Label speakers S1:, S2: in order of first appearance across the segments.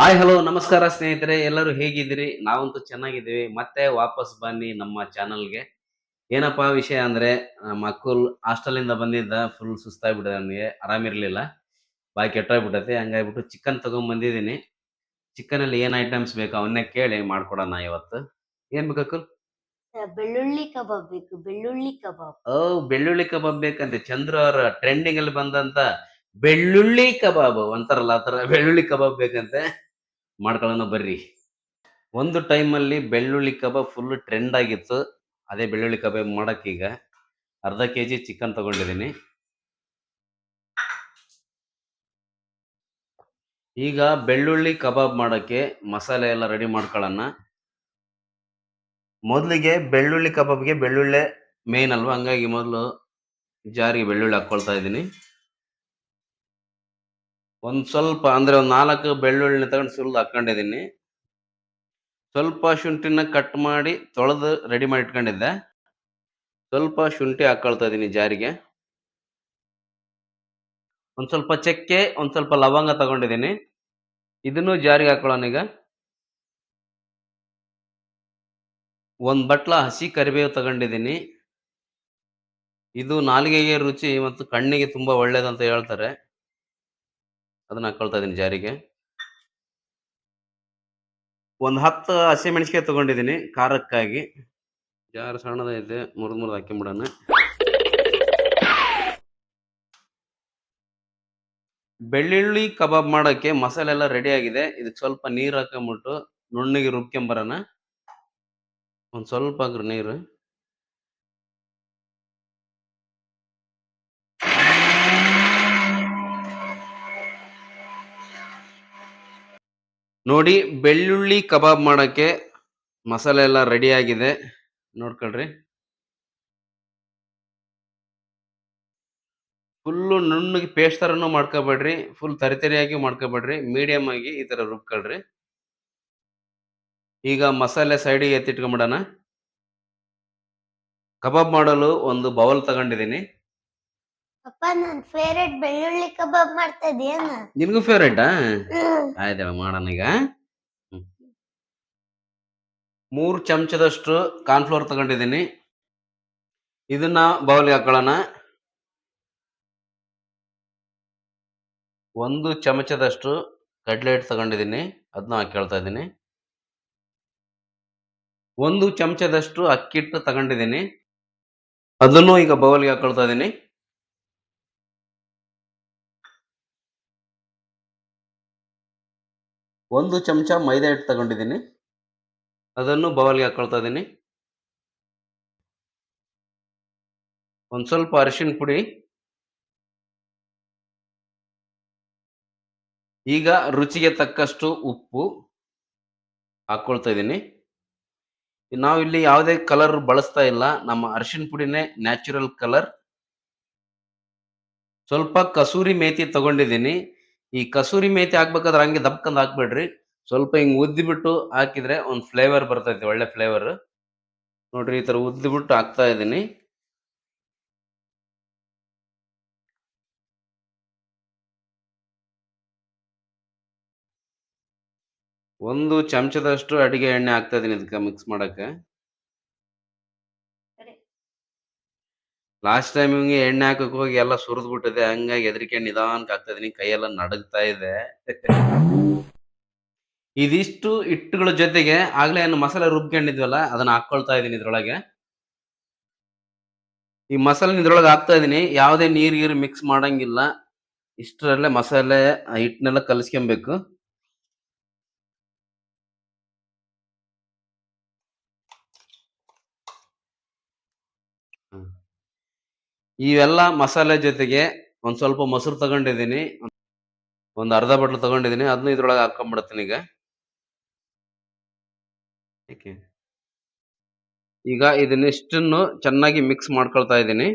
S1: Hi hello ನಮಸ್ಕಾರ ಸ್ನೇಹಿತರೆ ಎಲ್ಲರೂ ಹೇಗಿದ್ದೀರಿ? ನಾವಂತೂ ಚೆನ್ನಾಗಿದ್ದೀವಿ. ಮತ್ತೆ ವಾಪಸ್ ಬನ್ನಿ ನಮ್ಮ ಚಾನಲ್ಗೆ. ಏನಪ್ಪಾ ವಿಷಯ ಅಂದ್ರೆ ನಮ್ಮ ಅಕ್ಕಲ್ ಹಾಸ್ಟೆಲಿಂದ ಬಂದಿದ್ದ ಫುಲ್ ಸುಸ್ತಾಗ್ಬಿಟ್ಟಿದೆ ನನಗೆ. ಆರಾಮಿರಲಿಲ್ಲ. ಬಾಯಿ ಕೆಟ್ಟೋಗ್ಬಿಟ್ಟೈತೆ. ಹಂಗಾಗ್ಬಿಟ್ಟು ಚಿಕನ್ ತೊಗೊಂಬಂದಿದ್ದೀನಿ. ಚಿಕನಲ್ಲಿ ಚಿಕನ್ ಅಲ್ಲಿ ಏನ್ ಐಟಮ್ಸ್ ಬೇಕು ಅವನ್ನೇ ಕೇಳಿ ಮಾಡ್ಕೊಡೋಣ ಇವತ್ತು. ಏನ್ ಬೇಕು ಅಕ್ಕಲ್
S2: ಬೆಳ್ಳುಳ್ಳಿ ಕಬಾಬ್ ಬೇಕು ಬೆಳ್ಳುಳ್ಳಿ ಕಬಾಬ್.
S1: ಓ ಬೆಳ್ಳುಳ್ಳಿ ಕಬಾಬ್ ಬೇಕಂತೆ. ಚಂದ್ರ ಅವರ ಟ್ರೆಂಡಿಂಗ್ ಅಲ್ಲಿ ಬಂದಂತ ಬೆಳ್ಳುಳ್ಳಿ ಕಬಾಬ್. ಅಂತಾರಲ್ಲ ಆತರ ಬೆಳ್ಳುಳ್ಳಿ ಕಬಾಬ್ ಬೇಕಂತೆ. ಮಾಡ್ಕೊಳ್ಳೋಣ ಬರ್ರಿ. ಒಂದು ಟೈಮಲ್ಲಿ ಬೆಳ್ಳುಳ್ಳಿ ಕಬಾಬ್ ಫುಲ್ ಟ್ರೆಂಡ್ ಆಗಿತ್ತು. ಅದೇ ಬೆಳ್ಳುಳ್ಳಿ ಕಬಾಬ್ ಮಾಡೋಕ್ಕೀಗ ಅರ್ಧ ಕೆ ಜಿ ಚಿಕನ್ ತಗೊಂಡಿದ್ದೀನಿ. ಈಗ ಬೆಳ್ಳುಳ್ಳಿ ಕಬಾಬ್ ಮಾಡೋಕ್ಕೆ ಮಸಾಲೆ ಎಲ್ಲ ರೆಡಿ ಮಾಡ್ಕೊಳ್ಳೋಣ. ಮೊದಲಿಗೆ ಬೆಳ್ಳುಳ್ಳಿ ಕಬಾಬ್ಗೆ ಬೆಳ್ಳುಳ್ಳಿ ಮೇನ್ ಅಲ್ವಾ? ಹಂಗಾಗಿ ಮೊದಲು ಜಾರಿಗೆ ಬೆಳ್ಳುಳ್ಳಿ ಹಾಕ್ಕೊಳ್ತಾ ಇದ್ದೀನಿ. ಒಂದ್ ಸ್ವಲ್ಪ ಅಂದ್ರೆ ಒಂದು ನಾಲ್ಕು ಬೆಳ್ಳುಳ್ಳಿನ ತಗೊಂಡು ಸುಲಿದು ಹಾಕೊಂಡಿದ್ದೀನಿ ಸ್ವಲ್ಪ ಶುಂಠಿನ ಕಟ್ ಮಾಡಿ ತೊಳೆದು ರೆಡಿ ಮಾಡಿ ಇಟ್ಕೊಂಡಿದ್ದೆ. ಸ್ವಲ್ಪ ಶುಂಠಿ ಹಾಕೊಳ್ತಾ ಇದ್ದೀನಿ ಜಾರಿಗೆ. ಒಂದ್ ಸ್ವಲ್ಪ ಚಕ್ಕೆ, ಒಂದ್ ಸ್ವಲ್ಪ ಲವಂಗ ತಗೊಂಡಿದ್ದೀನಿ. ಇದನ್ನು ಜಾರಿಗೆ ಹಾಕೊಳ್ಳೋಣ ಈಗ. ಒಂದು ಬಟ್ಲ ಹಸಿ ಕರಿಬೇವು ತಗೊಂಡಿದ್ದೀನಿ. ಇದು ನಾಲಿಗೆಗೆ ರುಚಿ ಮತ್ತು ಕಣ್ಣಿಗೆ ತುಂಬಾ ಒಳ್ಳೇದಂತ ಹೇಳ್ತಾರೆ. ಅದನ್ನ ಹಾಕೊಳ್ತಾ ಇದೀನಿ ಜಾರಿಗೆ. ಒಂದು ಹತ್ತು ಹಸಿಮೆಣಸಿಕಾಯಿ ತಗೊಂಡಿದ್ದೀನಿ ಖಾರಕ್ಕಾಗಿ. ಸಣ್ಣದ ಸಣ್ಣದೈತೆ ಮುರಿದ್ ಮುರಿದ್ ಹಾಕೊಂಬಿಡೋಣ ಬೆಳ್ಳುಳ್ಳಿ ಕಬಾಬ್ ಮಾಡೋಕ್ಕೆ ಮಸಾಲೆ ಎಲ್ಲ ರೆಡಿ ಆಗಿದೆ. ಇದಕ್ಕೆ ಸ್ವಲ್ಪ ನೀರು ಹಾಕೊಂಬಿಟ್ಟು ನುಣ್ಣಗೆ ರುಬ್ಕೊಂಬರೋಣ. ಒಂದು ಸ್ವಲ್ಪ ಹಾಕ್ರಿ ನೀರು. ನೋಡಿ, ಬೆಳ್ಳುಳ್ಳಿ ಕಬಾಬ್ ಮಾಡೋಕ್ಕೆ ಮಸಾಲೆ ಎಲ್ಲ ರೆಡಿ ಆಗಿದೆ. ನೋಡ್ಕೊಳ್ರಿ. ಫುಲ್ಲು ನುಣ್ಣಗೆ ಪೇಸ್ಟ್ ಥರನೂ ಮಾಡ್ಕೋಬೇಡ್ರಿ. ಫುಲ್ ತರಿತರಿಯಾಗಿ ಮಾಡ್ಕೋಬೇಡ್ರಿ. ಮೀಡಿಯಮ್ ಆಗಿ ಈ ಥರ ರುಬ್ಕೊಳ್ರಿ. ಈಗ ಮಸಾಲೆ ಸೈಡಿಗೆ ಎತ್ತಿಟ್ಕೊಂಬಿಡೋಣ. ಕಬಾಬ್ ಮಾಡಲು ಒಂದು ಬೌಲ್ ತಗೊಂಡಿದ್ದೀನಿ.
S2: ಅಪ್ಪ ನನ್ ಫೇವ್ರೆಟ್ ಬೆಳ್ಳುಳ್ಳಿ ಕಬಾಬ್ ಮಾಡ್ತಾ ಇದೀಯನ
S1: ನಿನಗೂ ಫೇವ್ರೇಟಾ ಆಯ್ತವ ಮಾಡೋಣ ಈಗ. ಹ್ಮ್. ಮೂರು ಚಮಚದಷ್ಟು ಕಾರ್ನ್ಫ್ಲೋರ್ ತಗೊಂಡಿದ್ದೀನಿ. ಇದನ್ನ ಬೌಲ್ಗೆ ಹಾಕೊಳ್ಳೋಣ. ಒಂದು ಚಮಚದಷ್ಟು ಕಡ್ಲೆ ಹಿಟ್ಟು ತಗೊಂಡಿದ್ದೀನಿ. ಅದನ್ನ ಹಾಕೊಳ್ತಾ ಇದ್ದೀನಿ ಒಂದು ಚಮಚದಷ್ಟು ಅಕ್ಕಿ ಹಿಟ್ಟು ತಗೊಂಡಿದ್ದೀನಿ. ಅದನ್ನು ಈಗ ಬೌಲ್ಗೆ ಹಾಕೊಳ್ತಾ ಇದ್ದೀನಿ ಒಂದು ಚಮಚ ಮೈದಾ ಹಿಟ್ಟು ತಗೊಂಡಿದ್ದೀನಿ. ಅದನ್ನು ಬೌಲ್ಗೆ ಹಾಕೊಳ್ತಾ ಇದ್ದೀನಿ. ಒಂದು ಸ್ವಲ್ಪ ಅರಿಶಿನ ಪುಡಿ. ಈಗ ರುಚಿಗೆ ತಕ್ಕಷ್ಟು ಉಪ್ಪು ಹಾಕ್ಕೊಳ್ತಾ ಇದ್ದೀನಿ. ನಾವು ಇಲ್ಲಿ ಯಾವುದೇ ಕಲರ್ ಬಳಸ್ತಾ ಇಲ್ಲ. ನಮ್ಮ ಅರಿಶಿನ ಪುಡಿನೇ ನ್ಯಾಚುರಲ್ ಕಲರ್. ಸ್ವಲ್ಪ ಕಸೂರಿ ಮೇಥಿ ತಗೊಂಡಿದ್ದೀನಿ. ಈ ಕಸೂರಿ ಮೇತಿ ಹಾಕ್ಬೇಕಾದ್ರೆ ಹಂಗೆ ದಪ್ಕಂದ್ ಹಾಕ್ಬೇಡ್ರಿ. ಸ್ವಲ್ಪ ಹಿಂಗೆ ಉದ್ದಿಬಿಟ್ಟು ಹಾಕಿದ್ರೆ ಒಂದು ಫ್ಲೇವರ್ ಬರ್ತೈತಿ, ಒಳ್ಳೆ ಫ್ಲೇವರ್ ನೋಡ್ರಿ ಈ ಥರ ಉದ್ದಿಬಿಟ್ಟು ಹಾಕ್ತಾ ಇದ್ದೀನಿ. ಒಂದು ಚಮಚದಷ್ಟು ಅಡಿಗೆ ಎಣ್ಣೆ ಹಾಕ್ತಾ ಇದೀನಿ ಇದಕ್ಕೆ ಮಿಕ್ಸ್ ಮಾಡಕ್ಕೆ. ಲಾಸ್ಟ್ ಟೈಮ್ ಹಿಂಗೆ ಎಣ್ಣೆ ಹಾಕಕ್ ಹೋಗಿ ಎಲ್ಲ ಸುರಿದ್ ಬಿಟ್ಟಿದೆ, ಹಂಗಾಗಿ ಹೆದರಿಕೆ ನಿಧಾನಕ್ಕೆ ಆಗ್ತಾ ಇದೀನಿ ಕೈಯೆಲ್ಲ ನಡಗ್ತಾ ಇದೆ. ಇದಿಷ್ಟು ಹಿಟ್ಟುಗಳ ಜೊತೆಗೆ ಆಗ್ಲೇ ಏನು ಮಸಾಲೆ ರುಬ್ಕೊಂಡಿದ್ವಲ್ಲ, ಅದನ್ನ ಹಾಕೊಳ್ತಾ ಇದೀನಿ ಇದ್ರೊಳಗೆ. ಈ ಮಸಾಲೆ ಇದ್ರೊಳಗೆ ಹಾಕ್ತಾ ಇದೀನಿ ಯಾವುದೇ ನೀರ್ ಗೀರು ಮಿಕ್ಸ್ ಮಾಡಂಗಿಲ್ಲ. ಇಷ್ಟರಲ್ಲೇ ಮಸಾಲೆ ಹಿಟ್ಟನ್ನೆಲ್ಲ ಕಲಿಸ್ಕೊಬೇಕು. ಇವೆಲ್ಲ ಮಸಾಲೆ ಜೊತೆಗೆ ಒಂದ್ ಸ್ವಲ್ಪ ಮೊಸರು ತಗೊಂಡಿದ್ದೀನಿ. ಒಂದ್ ಅರ್ಧ ಬಟ್ಲು ತಗೊಂಡಿದ್ದೀನಿ. ಅದನ್ನ ಇದ್ರೊಳಗೆ ಹಾಕೊಂಡ್ಬಿಡತ್ತೀನಿ ಈಗ. ಓಕೆ ಈಗ ಇದನ್ನಿಷ್ಟನ್ನು ಚೆನ್ನಾಗಿ ಮಿಕ್ಸ್ ಮಾಡ್ಕೊಳ್ತಾ ಇದ್ದೀನಿ.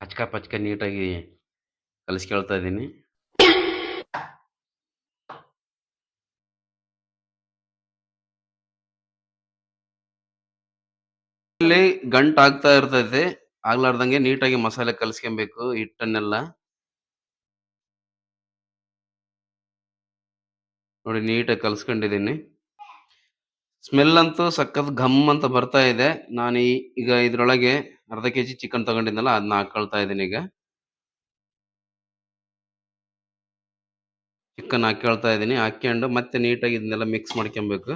S1: ಅಚ್ಕ ಪಚ್ಕ ನೀಟಾಗಿ ಕಲಿಸ್ಕೊಳ್ತಾ ಇದ್ದೀನಿ. ಇಲ್ಲಿ ಗಂಟ್ ಆಗ್ತಾ ಇರ್ತೈತೆ, ಆಗ್ಲಾರ್ದಂಗೆ ನೀಟಾಗಿ ಮಸಾಲೆ ಕಲಸ್ಕೊಬೇಕು ಹಿಟ್ಟನ್ನೆಲ್ಲ. ನೋಡಿ ನೀಟಾಗಿ ಕಲ್ಸ್ಕೊಂಡಿದ್ದೀನಿ. ಸ್ಮೆಲ್ ಅಂತೂ ಸಖತ್ ಘಮ್ ಅಂತ ಬರ್ತಾ ಇದೆ. ನಾನು ಈಗ ಇದ್ರೊಳಗೆ ಅರ್ಧ ಕೆ ಜಿ ಚಿಕನ್ ತಗೊಂಡಿದ್ನಲ್ಲ ಅದನ್ನ ಹಾಕೊಳ್ತಾ ಇದ್ದೀನಿ ಈಗ. ಚಿಕನ್ ಹಾಕೊಳ್ತಾ ಇದ್ದೀನಿ, ಹಾಕ್ಕೊಂಡು ಮತ್ತೆ ನೀಟಾಗಿ ಇದನ್ನೆಲ್ಲ ಮಿಕ್ಸ್ ಮಾಡ್ಕೊಬೇಕು.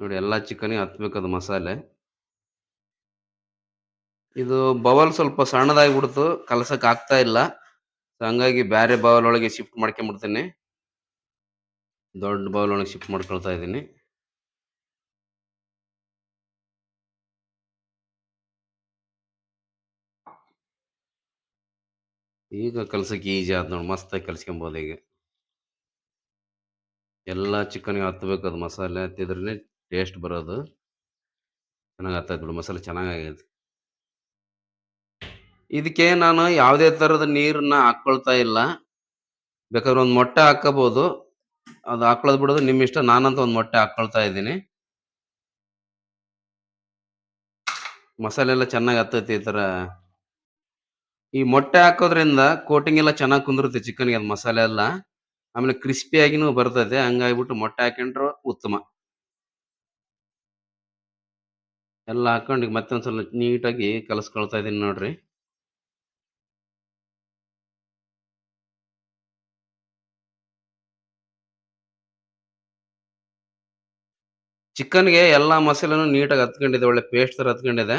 S1: ನೋಡಿ ಎಲ್ಲ ಚಿಕನ್ ಹತ್ಬೇಕು ಅದು ಮಸಾಲೆ. ಇದು ಬವಲ್ ಸ್ವಲ್ಪ ಸಣ್ಣದಾಗಿ ಬಿಡ್ತು ಕಲಸಕ್ ಆಗ್ತಾ ಇಲ್ಲ. ಹಂಗಾಗಿ ಬೇರೆ ಬವಲ್ ಒಳಗೆ ಶಿಫ್ಟ್ ಮಾಡ್ಕೊಂಬಿಡ್ತೀನಿ. ದೊಡ್ಡ ಬೌಲ್ ಒಳಗೆ ಶಿಫ್ಟ್ ಮಾಡ್ಕೊಳ್ತಾ ಇದ್ದೀನಿ. ಈಗ ಕಲ್ಸಕ್ಕೆ ಈಜಿ ಆದ್ ನೋಡಿ, ಮಸ್ತಾಗಿ ಕಲ್ಸ್ಕೊಬೋದು ಈಗ. ಎಲ್ಲ ಚಿಕನ್ಗೆ ಹತ್ಬೇಕು ಅದು ಮಸಾಲೆ ಹತ್ತಿದ್ರೇ ಟೇಸ್ಟ್ ಬರೋದು. ನನಗೆ ಅರ್ಥ ಬಿಡು, ಮಸಾಲೆ ಚೆನ್ನಾಗೈತೆ ಇದಕ್ಕೆ ನಾನು ಯಾವುದೇ ಥರದ ನೀರನ್ನ ಹಾಕ್ಕೊಳ್ತಾ ಇಲ್ಲ. ಬೇಕಾದ್ರೆ ಒಂದು ಮೊಟ್ಟೆ ಹಾಕೋಬೋದು. ಅದು ಹಾಕೊಳ್ಳೋದು ಬಿಡೋದು ನಿಮ್ಮ ಇಷ್ಟ, ನಾನಂತ ಒಂದು ಮೊಟ್ಟೆ ಹಾಕ್ಕೊಳ್ತಾ ಇದ್ದೀನಿ. ಮಸಾಲೆ ಎಲ್ಲ ಚೆನ್ನಾಗಿ ಹತ್ತೈತಿ ಈ ಥರ. ಈ ಮೊಟ್ಟೆ ಹಾಕೋದ್ರಿಂದ ಕೋಟಿಂಗ್ ಎಲ್ಲ ಚೆನ್ನಾಗಿ ಕುಂದಿರುತ್ತೆ ಚಿಕನ್ಗೆ ಅದು ಮಸಾಲೆ ಎಲ್ಲ. ಆಮೇಲೆ ಕ್ರಿಸ್ಪಿಯಾಗಿನೂ ಬರ್ತದೆ ಹಂಗಾಗ್ಬಿಟ್ಟು ಮೊಟ್ಟೆ ಹಾಕೊಂಡ್ರು ಉತ್ತಮ. ಎಲ್ಲ ಹಾಕೊಂಡು ಈಗ ಮತ್ತೆ ನೀಟಾಗಿ ಕಲಸ್ಕೊಳ್ತಾ ಇದೀನಿ ನೋಡ್ರಿ. ಚಿಕನ್ಗೆ ಎಲ್ಲ ಮಸಾಲೆನು ನೀಟಾಗಿ ಹತ್ಕೊಂಡಿದೆ, ಒಳ್ಳೆ ಪೇಸ್ಟ್ ಥರ ಹತ್ಕೊಂಡಿದೆ.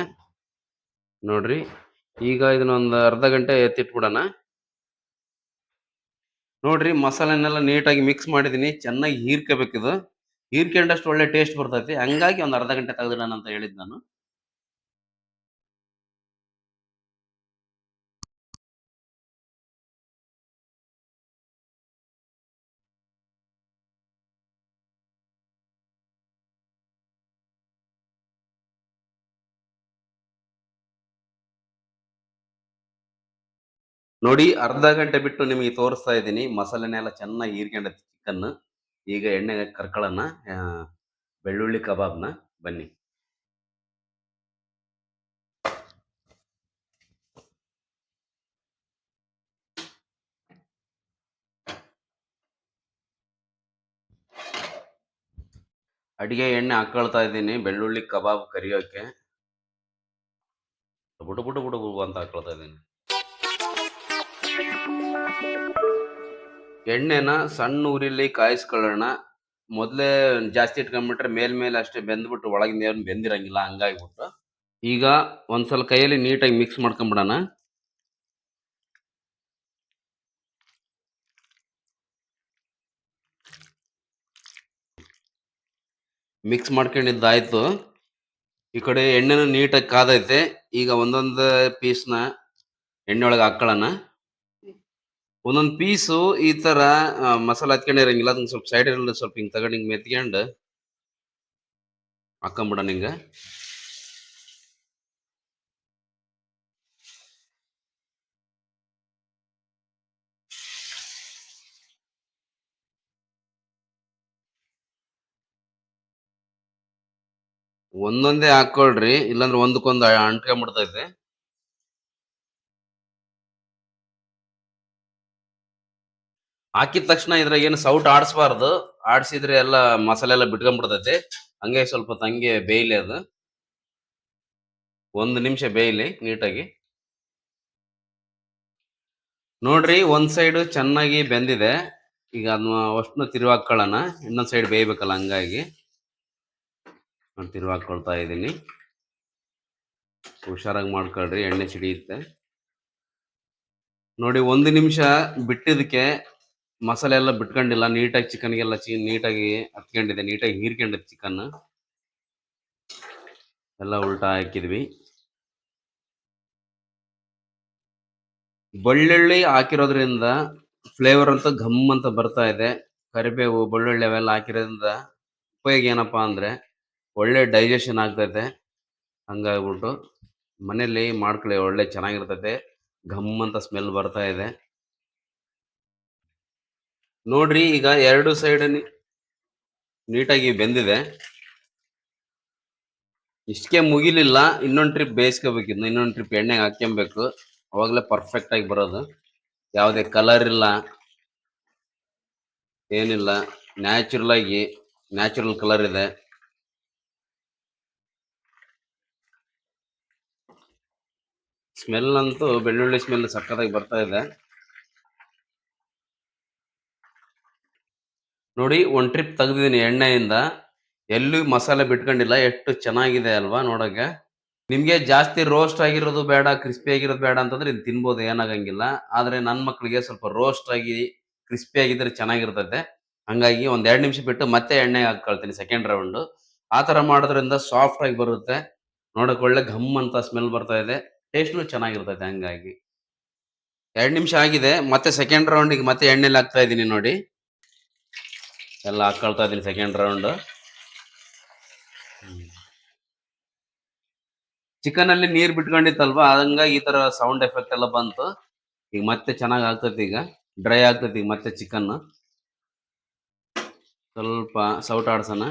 S1: ನೋಡ್ರಿ, ಈಗ ಇದನ್ನೊಂದು ಅರ್ಧ ಗಂಟೆ ಎತ್ತಿಟ್ಬಿಡೋಣ. ನೋಡ್ರಿ, ಮಸಾಲೆನೆಲ್ಲ ನೀಟಾಗಿ ಮಿಕ್ಸ್ ಮಾಡಿದೀನಿ, ಚೆನ್ನಾಗಿ ಹೀರ್ಕೋಬೇಕಿದು. ಹೀರ್ಕೊಂಡಷ್ಟು ಒಳ್ಳೆ ಟೇಸ್ಟ್ ಬರ್ತೈತಿ. ಹಂಗಾಗಿ ಒಂದು ಅರ್ಧ ಗಂಟೆ ತೆಗೆದಿಡೋಣ ಅಂತ ಹೇಳಿದ್ ನಾನು. ನೋಡಿ, ಅರ್ಧ ಗಂಟೆ ಬಿಟ್ಟು ನಿಮಗೆ ತೋರಿಸ್ತಾ ಇದ್ದೀನಿ. ಮಸಾಲೆನೆಲ್ಲ ಚೆನ್ನಾಗಿ ಹೀರ್ಕೊಂಡೈತಿ ಚಿಕನ್ ಈಗ ಎಣ್ಣೆಗೆ ಕರ್ಕೊಳ್ಳೋಣ ಬೆಳ್ಳುಳ್ಳಿ ಕಬಾಬ್ನ ಬನ್ನಿ. ಅಡಿಗೆ ಎಣ್ಣೆ ಹಾಕೊಳ್ತಾ ಇದ್ದೀನಿ, ಬೆಳ್ಳುಳ್ಳಿ ಕಬಾಬ್ ಕರಿಯೋಕೆ. ಬುಡು ಬುಡು ಬುಡು ಬುಡು ಅಂತ ಹಾಕೊಳ್ತಾ ಇದ್ದೀನಿ. ಎಣ್ಣೆನ ಸಣ್ಣ ಉರಿಲಿ ಕಾಯಿಸ್ಕೊಳ್ಳೋಣ. ಮೊದಲೇ ಜಾಸ್ತಿ ಇಟ್ಕೊಂಡ್ಬಿಟ್ರೆ ಮೇಲ್ಮೇಲೆ ಅಷ್ಟೇ ಬೆಂದ್ಬಿಟ್ಟು ಒಳಗಿಂದ ಏನು ಬೆಂದಿರಂಗಿಲ್ಲ, ಹಂಗಾಗ್ಬಿಟ್ಟು. ಈಗ ಒಂದ್ಸಲ ಕೈಯಲ್ಲಿ ನೀಟಾಗಿ ಮಿಕ್ಸ್ ಮಾಡ್ಕೊಂಬಿಡೋಣ. ಮಿಕ್ಸ್ ಮಾಡ್ಕೊಂಡಿದ್ದಾಯ್ತು. ಈ ಕಡೆ ಎಣ್ಣೆನೂ ನೀಟಾಗಿ ಕಾದೈತೆ. ಈಗ ಒಂದೊಂದು ಪೀಸ್ನ ಎಣ್ಣೆ ಒಳಗೆ ಹಾಕೊಳ್ಳೋಣ ಒಂದೊಂದು ಪೀಸು ಈ ಮಸಾಲಾ ಮಸಾಲೆ ಹತ್ಕೊಂಡಿರಂಗಿಲ್ಲ. ಅದನ್ನ ಸ್ವಲ್ಪ ಸೈಡ್ ಇರಲ್ಲ ಸ್ವಲ್ಪ ಹಿಂಗ್ ತಗೊಂಡು ಹಿಂಗೆ ಮೆತ್ಕೊಂಡು ಹಾಕೊಂಬಿಡೋಣ ಹಿಂಗೆ. ಒಂದೊಂದೇ ಹಾಕೊಳ್ರಿ ಇಲ್ಲಾಂದ್ರೆ ಒಂದಕ್ಕೊಂದು ಅಂಟ್ಕೊಂಡ್ಬಿಡ್ತೈತೆ ಹಾಕಿದ ತಕ್ಷಣ ಇದ್ರಾಗ ಏನು ಸೌಟ್ ಆಡಿಸ್ಬಾರ್ದು. ಆಡಿಸಿದ್ರೆ ಎಲ್ಲ ಮಸಾಲೆ ಎಲ್ಲ ಬಿಟ್ಕೊಂಡ್ಬಿಡ್ತೈತೆ. ಹಂಗೆ ಸ್ವಲ್ಪ ತಂಗೆ ಬೇಯ್ಲಿ ಅದು. ಒಂದು ನಿಮಿಷ ಬೇಯ್ಲಿ ನೀಟಾಗಿ. ನೋಡ್ರಿ, ಒಂದ್ ಸೈಡ್ ಚೆನ್ನಾಗಿ ಬೆಂದಿದೆ. ಈಗ ಅದನ್ನ ಅಷ್ಟು ತಿರುವಾಕೊಳ್ಳೋಣ ಇನ್ನೊಂದ್ ಸೈಡ್ ಬೇಯ್ಬೇಕಲ್ಲ ಹಂಗಾಗಿ. ನಾನು ತಿರುವಾಕೊಳ್ತಾ ಇದ್ದೀನಿ. ಹುಷಾರಾಗಿ ಮಾಡ್ಕೊಳ್ರಿ, ಎಣ್ಣೆ ಸಿಡಿಯುತ್ತೆ. ನೋಡಿ, ಒಂದು ನಿಮಿಷ ಬಿಟ್ಟಿದ್ದಕ್ಕೆ ಮಸಾಲೆ ಎಲ್ಲ ಬಿಟ್ಕೊಂಡಿಲ್ಲ, ನೀಟಾಗಿ ಚಿಕನ್ಗೆಲ್ಲ ಚಿ, ನೀಟಾಗಿ ಹತ್ಕೊಂಡಿದೆ ನೀಟಾಗಿ ಹೀರ್ಕೊಂಡಿದೆ ಚಿಕನ್ ಎಲ್ಲ ಉಲ್ಟಾ ಹಾಕಿದ್ವಿ. ಬಳ್ಳುಳ್ಳಿ ಹಾಕಿರೋದ್ರಿಂದ ಫ್ಲೇವರ್ ಅಂತ ಘಮ್ ಅಂತ ಬರ್ತಾ ಇದೆ. ಕರಿಬೇವು, ಬೆಳ್ಳುಳ್ಳಿ ಅವೆಲ್ಲ ಹಾಕಿರೋದ್ರಿಂದ ಉಪಯೋಗ ಏನಪ್ಪಾ ಅಂದ್ರೆ ಒಳ್ಳೆ ಡೈಜೆಷನ್ ಆಗ್ತೈತೆ. ಹಂಗಾಗ್ಬಿಟ್ಟು ಮನೇಲಿ ಮಾಡ್ಕೊಳ್ಳಿ, ಒಳ್ಳೆ ಚೆನ್ನಾಗಿರ್ತೈತೆ. ಘಮ್ ಅಂತ ಸ್ಮೆಲ್ ಬರ್ತಾ ಇದೆ. ನೋಡ್ರಿ, ಈಗ ಎರಡು ಸೈಡ್ ನೀಟಾಗಿ ಬೆಂದಿದೆ. ಇಷ್ಟಕ್ಕೆ ಮುಗಿಲಿಲ್ಲ, ಇನ್ನೊಂದು ಟ್ರಿಪ್ ಬೇಯಿಸ್ಕೋಬೇಕಿದ್ನು ಇನ್ನೊಂದು ಟ್ರಿಪ್ ಎಣ್ಣೆಗೆ ಹಾಕ್ಕೊಬೇಕು ಅವಾಗಲೇ ಪರ್ಫೆಕ್ಟ್ ಆಗಿ ಬರೋದು. ಯಾವುದೇ ಕಲರ್ ಇಲ್ಲ. ಏನಿಲ್ಲ. ನ್ಯಾಚುರಲ್ ಆಗಿ ನ್ಯಾಚುರಲ್ ಕಲರ್ ಇದೆ. ಸ್ಮೆಲ್ ಅಂತೂ ಬೆಳ್ಳುಳ್ಳಿ ಸ್ಮೆಲ್ ಸಕ್ಕತ್ತಾಗಿ ಬರ್ತಾ ಇದೆ. ನೋಡಿ, ಒಂದು ಟ್ರಿಪ್ ತೆಗೆದಿದ್ದೀನಿ ಎಣ್ಣೆಯಿಂದ. ಎಲ್ಲೂ ಮಸಾಲೆ ಬಿಟ್ಕೊಂಡಿಲ್ಲ, ಎಷ್ಟು ಚೆನ್ನಾಗಿದೆ ಅಲ್ವಾ ನೋಡೋಕ್ಕೆ ನಿಮಗೆ ಜಾಸ್ತಿ ರೋಸ್ಟ್ ಆಗಿರೋದು ಬೇಡ ಕ್ರಿಸ್ಪಿ ಆಗಿರೋದು ಬೇಡ ಅಂತಂದ್ರೆ ಇದು ತಿನ್ಬೋದು, ಏನಾಗಂಗಿಲ್ಲ. ಆದರೆ ನನ್ನ ಮಕ್ಕಳಿಗೆ ಸ್ವಲ್ಪ ರೋಸ್ಟ್ ಆಗಿ ಕ್ರಿಸ್ಪಿ ಆಗಿದ್ರೆ ಚೆನ್ನಾಗಿರ್ತೈತೆ. ಹಂಗಾಗಿ ಒಂದು ಎರಡು ನಿಮಿಷ ಬಿಟ್ಟು ಮತ್ತೆ ಎಣ್ಣೆ ಹಾಕೊಳ್ತೀನಿ ಸೆಕೆಂಡ್ ರೌಂಡ್ ಆ ಥರ ಮಾಡೋದ್ರಿಂದ ಸಾಫ್ಟ್ ಆಗಿ ಬರುತ್ತೆ. ನೋಡೋಕೆ ಒಳ್ಳೆ ಘಮ್ ಅಂತ ಸ್ಮೆಲ್ ಬರ್ತಾ ಇದೆ. ಟೇಸ್ಟ್ನು ಚೆನ್ನಾಗಿರ್ತೈತೆ ಹಂಗಾಗಿ. ಎರಡು ನಿಮಿಷ ಆಗಿದೆ, ಮತ್ತೆ ಸೆಕೆಂಡ್ ರೌಂಡಿಗೆ ಮತ್ತೆ ಎಣ್ಣೆಲಿ ಹಾಕ್ತಾ ಇದ್ದೀನಿ ನೋಡಿ. ಎಲ್ಲ ಹಾಕೊಳ್ತಾ ಇದೀನಿ ಸೆಕೆಂಡ್ ರೌಂಡ್ ಚಿಕನ್ ಅಲ್ಲಿ ನೀರ್ ಬಿಟ್ಕೊಂಡಿತ್ತಲ್ವಾ? ಹಂಗಾಗಿ ಈ ತರ ಸೌಂಡ್ ಎಫೆಕ್ಟ್ ಎಲ್ಲ ಬಂತು. ಈಗ ಮತ್ತೆ ಚೆನ್ನಾಗಿ ಆಗ್ತೈತಿ ಈಗ. ಡ್ರೈ ಆಗ್ತೈತಿ ಈಗ ಮತ್ತೆ ಚಿಕನ್ ಸ್ವಲ್ಪ ಸೌಟ್ ಆಡ್ಸೋಣ.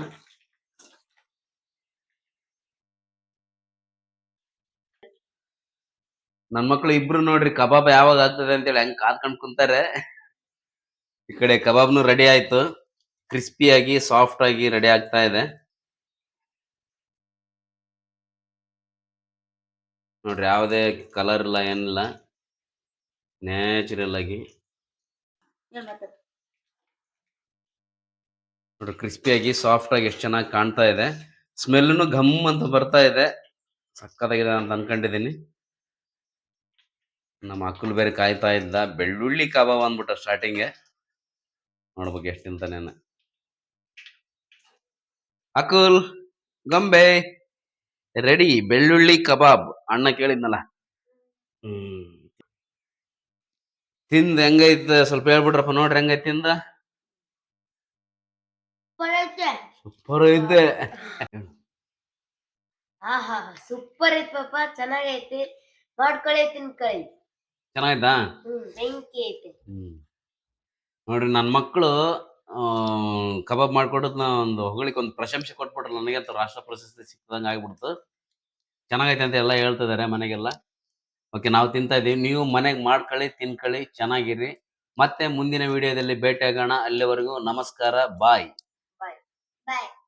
S1: ನನ್ ಮಕ್ಳು ಇಬ್ರು ನೋಡ್ರಿ, ಕಬಾಬ್ ಯಾವಾಗ ಆಗ್ತದೆ ಅಂತೇಳಿ ಹೆಂಗ್ ಕಾದ್ಕೊಂಡು ಕುಂತಾರೆ. ಈ ಕಡೆ ಕಬಾಬ್ನು ರೆಡಿ ಆಯ್ತು. ಕ್ರಿಸ್ಪಿಯಾಗಿ ಸಾಫ್ಟ್ ಆಗಿ ರೆಡಿ ಆಗ್ತಾ ಇದೆ. ನೋಡ್ರಿ, ಯಾವುದೇ ಕಲರ್ ಇಲ್ಲ, ಏನಿಲ್ಲ. ನ್ಯಾಚುರಲ್ ಆಗಿ. ನೋಡ್ರಿ ಕ್ರಿಸ್ಪಿಯಾಗಿ ಸಾಫ್ಟ್ ಆಗಿ ಎಷ್ಟು ಚೆನ್ನಾಗಿ ಕಾಣ್ತಾ ಇದೆ. ಸ್ಮೆಲ್ನು ಘಮ್ ಅಂತ ಬರ್ತಾ ಇದೆ. ಸಕ್ಕತ್ತಾಗಿದೆ ಅಂತ ಅನ್ಕೊಂಡಿದ್ದೀನಿ. ನಮ್ಮ ಅಕ್ಕಲು ಬೇರೆ ಕಾಯ್ತಾ ಇದ್ದ. ಬೆಳ್ಳುಳ್ಳಿ ಕಬಾಬ್ ಅಂದ್ಬಿಟ್ಟ ಸ್ಟಾರ್ಟಿಂಗ್ ನೋಡ್ಬೇಕು ಎಷ್ಟು ತಿಂತಾನೇನ ಅಕುಲ್ ಗೊಂಬೆ ರೆಡಿ ಬೆಳ್ಳುಳ್ಳಿ ಕಬಾಬ್. ಅಣ್ಣ ಕೇಳಿದ್ನಲ್ಲ? ತಿಂದ ಹೆಂಗೈತೆ? ಸ್ವಲ್ಪ ಹೇಳ್ಬಿಟ್ರಪ್ಪ ನೋಡ್ರಿ ಹೆಂಗೈತಿ ತಿಂದ. ಸೂಪರ್ ಐತೆ.
S2: ಆಹಾ ಸೂಪರ್ ಐತ್ ಪಾಪ ಚೆನ್ನಾಗೈತಿ. ಮಾಡ್ಕೊಳ್ಳಿ ತಿನ್ಕೊಳ್ಳಿ. ಚೆನ್ನಾಗೈತಾ ಬೆಂಕಿ ಐತಿ.
S1: ನೋಡ್ರಿ ನನ್ನ ಮಕ್ಕಳು ಕಬಾಬ್ ಮಾಡ್ಕೊಡೋದ್ನ ಒಂದು ಹೊಗಳಿಕ್ ಒಂದು ಪ್ರಶಂಸೆ ಕೊಟ್ಬಿಟ್ರೆ ನನಗಂತೂ ರಾಷ್ಟ್ರ ಪ್ರಶಸ್ತಿ ಸಿಕ್ಕಿದಂಗೆ ಆಗ್ಬಿಡ್ತು. ಚೆನ್ನಾಗೈತೆ ಅಂತ ಎಲ್ಲ ಹೇಳ್ತಿದ್ದಾರೆ ಮನೆಗೆಲ್ಲ. ಓಕೆ, ನಾವು ತಿಂತಾ ಇದೀವಿ ನೀವು ಮನೆಗೆ ಮಾಡ್ಕೊಳ್ಳಿ, ತಿನ್ಕೊಳ್ಳಿ, ಚೆನ್ನಾಗಿರಿ. ಮತ್ತೆ ಮುಂದಿನ ವಿಡಿಯೋದಲ್ಲಿ ಭೇಟಿಯಾಗೋಣ. ಅಲ್ಲಿವರೆಗೂ ನಮಸ್ಕಾರ. ಬಾಯ್.
S2: ಬಾಯ್.